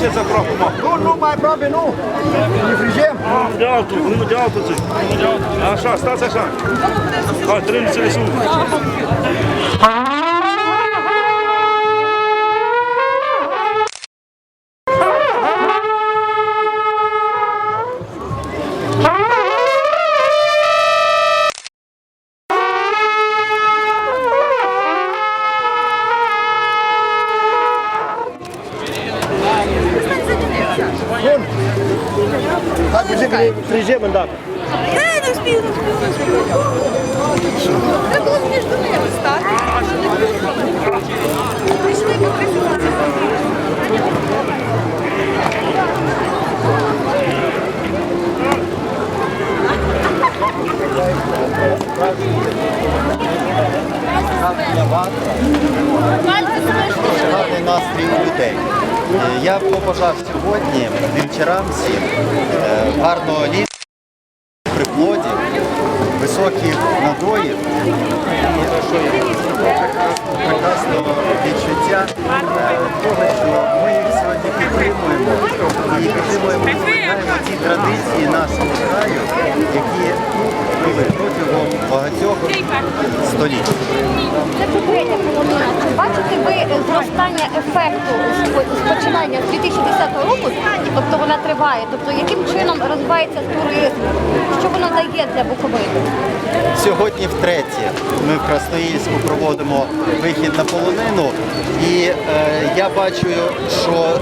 ce să crop acum? Nu, nu, mai aproape, nu! Ne frigem! Am de altul, unul de altul ți Așa, stați așa! Hai, trândiți-le sunt! Це було між ними стати. Прийшли попросили. гарний настрій у людей. Е, Я побажав сьогодні вівчарам всім е, гарного літа, приплодів, високих надоїв прекрасного відчуття. Того, що ми їх сьогодні підтримуємо. І підтримуємо ті традиції нашого краю, які були протягом багатьох століть. Це попередня половина. Чи бачите ви зростання ефекту з починання з 2010 року? Тобто вона триває. Тобто яким чином розвивається туризм? Що воно дає для Буковини? Сьогодні втретє ми в Красноїльську проводимо вихід на полонину, і е, я бачу, що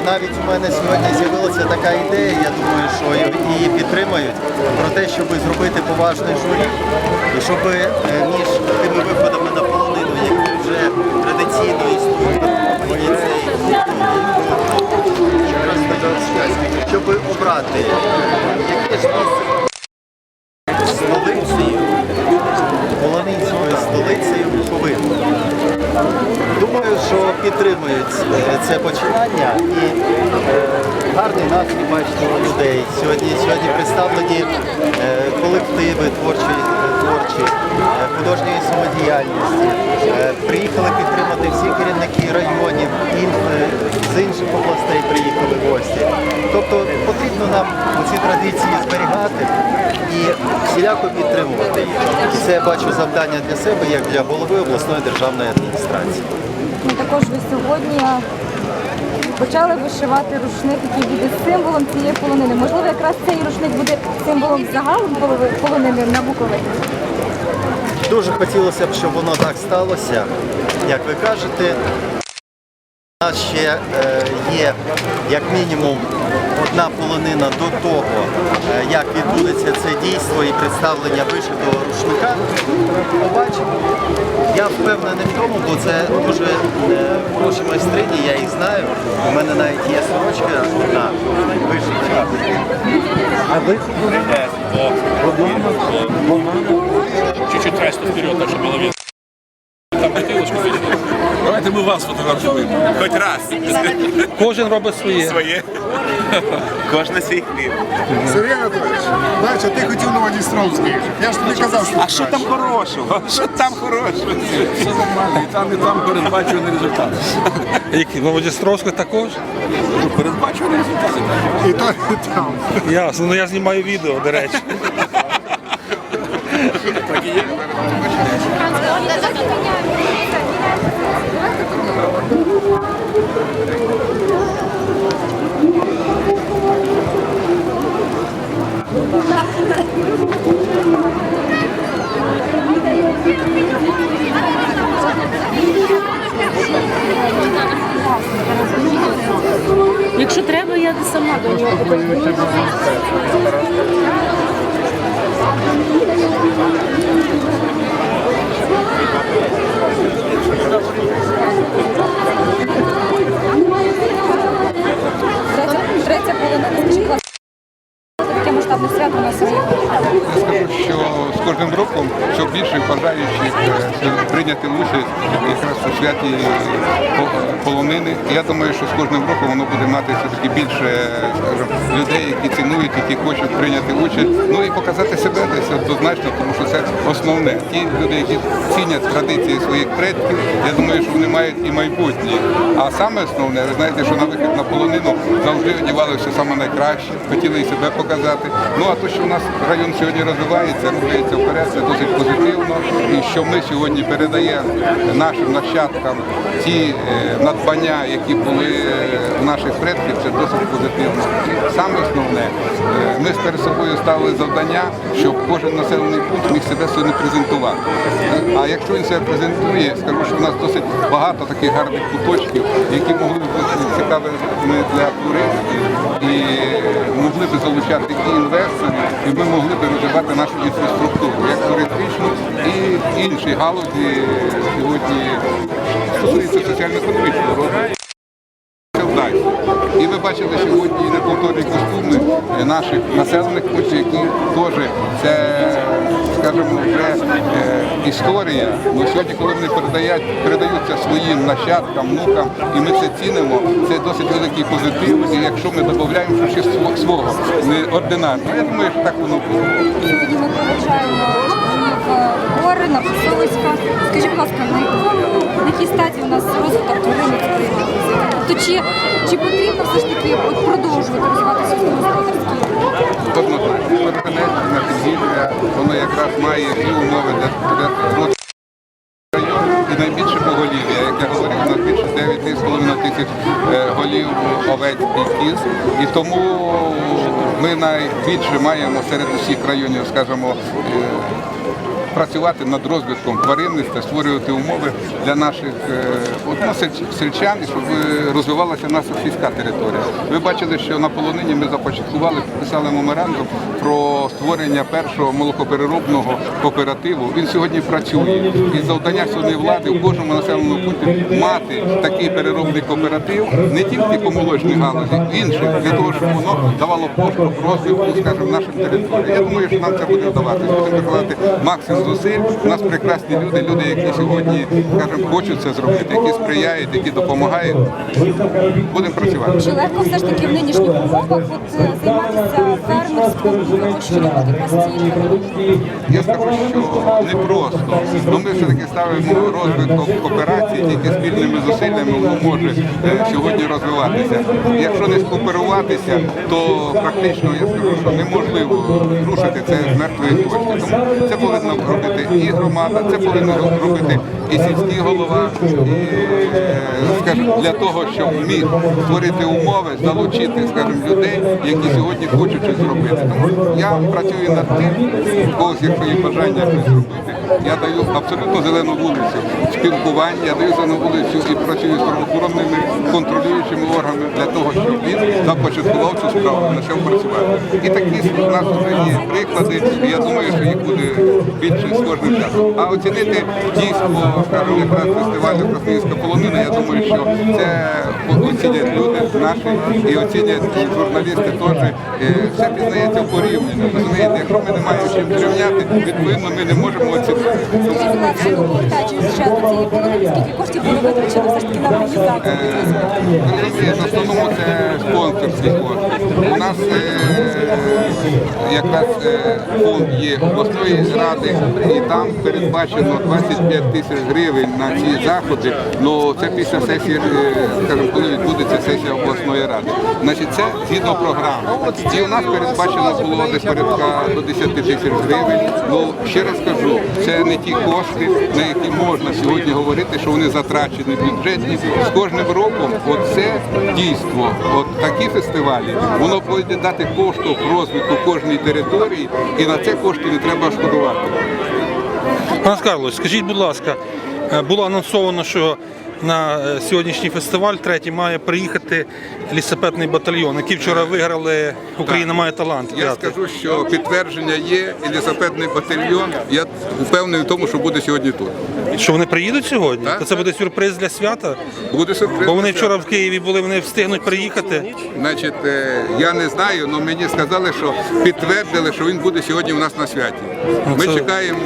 і навіть у мене сьогодні з'явилася така ідея, я думаю, що її підтримають про те, щоб зробити поважний журі, і щоб е, між тими виходами на полонину, які вже традиційно існують щоб обрати, яке ж місце столицею, Полонинською столицею. Думаю, що підтримують е, це починання і е, гарний настрій бачите у людей. Сьогодні, сьогодні представлені е, колективи творчі, творчі художньої самодіяльності. Приїхали підтримати всі керівники районів, з інших областей приїхали гості. Тобто потрібно нам ці традиції зберігати і всіляко підтримувати їх. Це я бачу завдання для себе, як для голови обласної державної адміністрації. Ну, також ви сьогодні почали вишивати рушник, який буде символом цієї полонини. Можливо, якраз цей рушник буде символом загалом полонини на Буковині. Дуже хотілося б, щоб воно так сталося, як ви кажете. У нас ще е, є як мінімум одна полонина до того, е, як відбудеться це дійство і представлення вишитого рушника, побачимо. Я впевнений в тому, бо це дуже е, хороші майстрині, я їх знаю. У мене навіть є сорочка одна вишита. Чуть-чуть трасну вперед, так чтобы было видно. Там бутылочку видели. Давайте мы вас фотографируем. Хоть раз. Кожен робить своє. Своє. Кожна свій хліб. Сергій Анатолійович, знаєш, а ти хотів Новодністровський. Я ж тобі казав, що А що там хорошого? Що там хорошого? Все нормально. І там, і там передбачуваний результат. Які Новодістровський також? Передбачуваний результат. і то, і там. Ясно, ну я знімаю відео, до речі. Якщо треба, я сама до нього подивлюся. Третя, третя половина, скажіть, будь ласка, таке масштабне свято у нас сьогодні. скажу, що з кожним роком все більше бажаючих е, прийняти участь якраз у святі по- полонини. І я думаю, що з кожним роком воно буде мати все-таки більше людей, які цінують, які хочуть прийняти участь. Ну і показати себе десь однозначно, тому що це основне. Ті люди, які цінять традиції своїх предків, я думаю, що вони мають і майбутнє. А саме основне, ви знаєте, що на вихід на полонину завжди одягали саме найкраще, хотіли і себе показати. Ну а то, що у нас район сьогодні розвивається, рухається вперед, це досить позитивно. І що ми сьогодні передаємо нашим нащадкам ті е, надбання, які були наших предків, це досить позитивно. Саме основне, е, ми перед собою ставили завдання, щоб кожен населений пункт міг себе сьогодні презентувати. А якщо він себе презентує, скажу, що в нас досить багато таких гарних куточків, які могли б бути цікавими для туристів і могли б залучати і інвесторів, і ми могли б розвивати нашу інфраструктуру, як туристичну і інші галузі сьогодні стосується соціально-економічного розвитку. Це вдасться. І ви бачили сьогодні неповторні костюми е, наших населених пунктів, які теж це, скажімо, вже е, історія. Ну, сьогодні, коли вони передають, передаються своїм нащадкам, внукам, і ми це цінимо, це досить великий позитив. І якщо ми додаємо щось сво- свого, не ординарного, я думаю, що так воно буде. Сьогодні ми проведжаємо гори на Пасовицька. Скажіть, будь ласка, на якому на якій стадії у нас розвиток тваринництва? Тобто чи, чи потрібно все ж таки от продовжувати розвивати сільськогосподарські? Переконець на підгір'я, воно якраз має всі умови для, розвитку і найбільше поголів'я, як я говорив, у нас більше 9,5 тисяч е, голів овець і кіз. І тому ми найбільше маємо серед усіх районів, скажімо, е, працювати над розвитком тваринництва, створювати умови для наших е, ну, сельч- сельчан, щоб е, розвивалася наша сільська територія. Ви бачили, що на полонині ми започаткували, підписали меморандум про створення першого молокопереробного кооперативу. Він сьогодні працює. І завдання сьогодні влади в кожному населеному пункті мати такий переробний кооператив не тільки по молочній галузі, інших, для того, щоб воно давало поштовх розвитку, скажімо, нашим територіям. Я думаю, що нам це буде вдаватися. Будемо докладати максимум зусиль. У нас прекрасні люди, люди, які сьогодні, скажімо, хочуть це зробити, які сприяють, які допомагають. Будемо працювати. Чи легко все ж таки в нинішніх умовах от, е, займатися фермерством і? Я скажу, що не просто. Ну, ми все-таки ставимо розвиток кооперації, тільки спільними зусиллями воно може е, сьогодні розвиватися. Якщо не скооперуватися, то практично я скажу, що неможливо рушити це з мертвої точки. Тому це повинно робити і громада, це повинна робити і сільський голова, і, е, скажімо, для того, щоб міг створити умови, залучити, скажімо, людей, які сьогодні хочуть щось зробити. Тому я працюю над тим, когось, якщо є бажання щось зробити, я даю абсолютно зелену вулицю спілкування, я даю зелену вулицю і працюю з правоохоронними контролюючими органами для того, щоб він започаткував цю справу, почав працювати. І такі у нас вже є приклади, і я думаю, що їх буде більше з кожним часом. А оцінити дійство, скажімо, якраз фестивалю Красноївська полонина, я думаю, що це оцінять люди наші і оцінять і журналісти теж. Е, Все пізнається порівняно. Розумієте, якщо ми не маємо чим зрівняти, відповідно ми не можемо оцінити. Скільки коштів було витрачено все ж таки в основному це спонсорські кошти. У нас якраз фонд є обласної ради, і там передбачено 25 тисяч гривень на ці заходи. Ну це після сесії, скажімо, коли відбудеться сесія обласної ради. Значить, це згідно програми. І у нас передбачено було десь порядка до 10 тисяч гривень. Ну ще раз кажу, це не ті кошти, на які можна сьогодні говорити, що вони затрачені бюджетні. З кожним роком оце дійство, от такі фестивалі, воно повинні дати поштовх розвитку кожної території, і на це кошти не треба шкодувати. Пан Карлович, скажіть, будь ласка, е, було анонсовано, що на е, сьогоднішній фестиваль третій має приїхати лісопедний батальйон, який вчора виграли Україна має талант. Я скажу, що підтвердження є, і лісопедний батальйон. Я впевнений в тому, що буде сьогодні тут. Що вони приїдуть сьогодні? Так, То це буде сюрприз для свята? Буде сюрприз. Бо вони вчора в Києві були, вони встигнуть приїхати. Значить, е, я не знаю, але мені сказали, що підтвердили, що він буде сьогодні у нас на святі. Ми це- чекаємо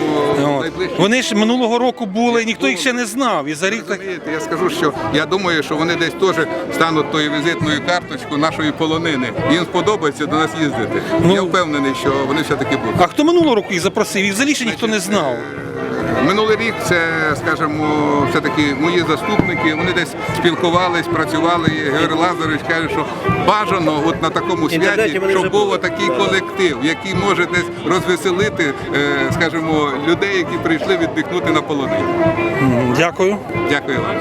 найближчі. Вони ж минулого року були, ніхто їх ще не знав. І за рік так я скажу, що я думаю, що вони десь теж стануть тою візитною карточкою нашої полонини. Їм сподобається до нас їздити. Ну. Я впевнений, що вони все-таки будуть. А хто минулого року їх запросив? І взагалі ще ніхто не знав. Минулий рік це, скажімо, все-таки мої заступники, вони десь спілкувались, працювали. І Георгій Лазарович каже, що бажано от на такому святі, щоб був такий колектив, який може десь розвеселити, е, скажімо, людей, які прийшли віддихнути на полонину. Дякую. Дякую вам.